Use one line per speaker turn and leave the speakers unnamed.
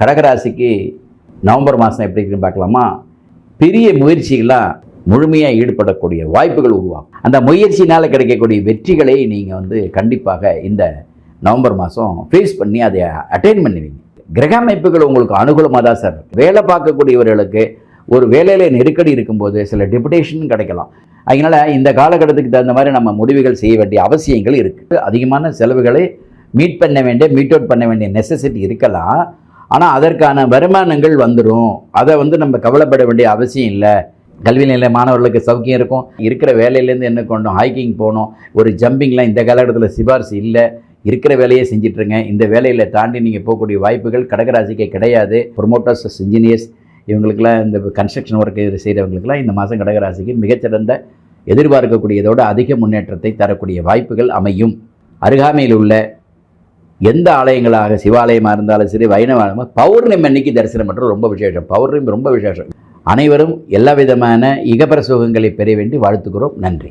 கடகராசிக்கு நவம்பர் மாதம் எப்படி இருக்குன்னு பார்க்கலாமா? பெரிய முயற்சிகளாக முழுமையாக ஈடுபடக்கூடிய வாய்ப்புகள் உருவாகும். அந்த முயற்சினால் கிடைக்கக்கூடிய வெற்றிகளை நீங்கள் வந்து கண்டிப்பாக இந்த நவம்பர் மாதம் ஃபேஸ் பண்ணி அதை அட்டைன் பண்ணுவீங்க. கிரக அமைப்புகள் உங்களுக்கு அனுகூலமாக தான் சார் வேலை பார்க்கக்கூடியவர்களுக்கு ஒரு வேலையில் நெருக்கடி இருக்கும்போது சில டெபுடேஷன் கிடைக்கலாம். அதனால் இந்த காலகட்டத்துக்கு தகுந்த மாதிரி நம்ம முடிவுகள் செய்ய வேண்டிய அவசியங்கள் இருக்குது அதிகமான செலவுகளை மீட் பண்ண வேண்டிய மீட் அவுட் பண்ண வேண்டிய நெசசிட்டி இருக்கலாம். ஆனால் அதற்கான வருமானங்கள் வந்துடும் அதை வந்து நம்ம கவலைப்பட வேண்டிய அவசியம் இல்லை. கல்வி நிலைய மாணவர்களுக்கு சௌக்கியம் இருக்கும். இருக்கிற வேலையிலேருந்து என்ன கொண்டோம்? ஹைக்கிங் போகணும் ஒரு ஜம்பிங்லாம் இந்த காலகட்டத்தில் சிபாரிசு இல்லை. இருக்கிற வேலையை செஞ்சிட்ருங்க. இந்த வேலையில் தாண்டி நீங்கள் போகக்கூடிய வாய்ப்புகள் கடகராசிக்கே கிடையாது. ப்ரொமோட்டர்ஸ் இன்ஜினியர்ஸ் இவங்களுக்கெல்லாம் இந்த கன்ஸ்ட்ரக்ஷன் ஒர்க் செய்கிறவங்களுக்கெல்லாம் இந்த மாதம் கடகராசிக்கு மிகச்சிறந்த எதிர்பார்க்கக்கூடியதோடு அதிக முன்னேற்றத்தை தரக்கூடிய வாய்ப்புகள் அமையும். அருகாமையில் உள்ள எந்த ஆலயங்களாக சிவாலயமாக இருந்தாலும் சரி வைணவமாக பௌர்ணமி அன்னைக்கு தரிசனம் பண்ணுறது ரொம்ப விசேஷம். பௌர்ணமி ரொம்ப விசேஷம். அனைவரும் எல்லா விதமான இகபர சுகங்களை பெற வேண்டி வாழ்த்துக்கிறோம் நன்றி.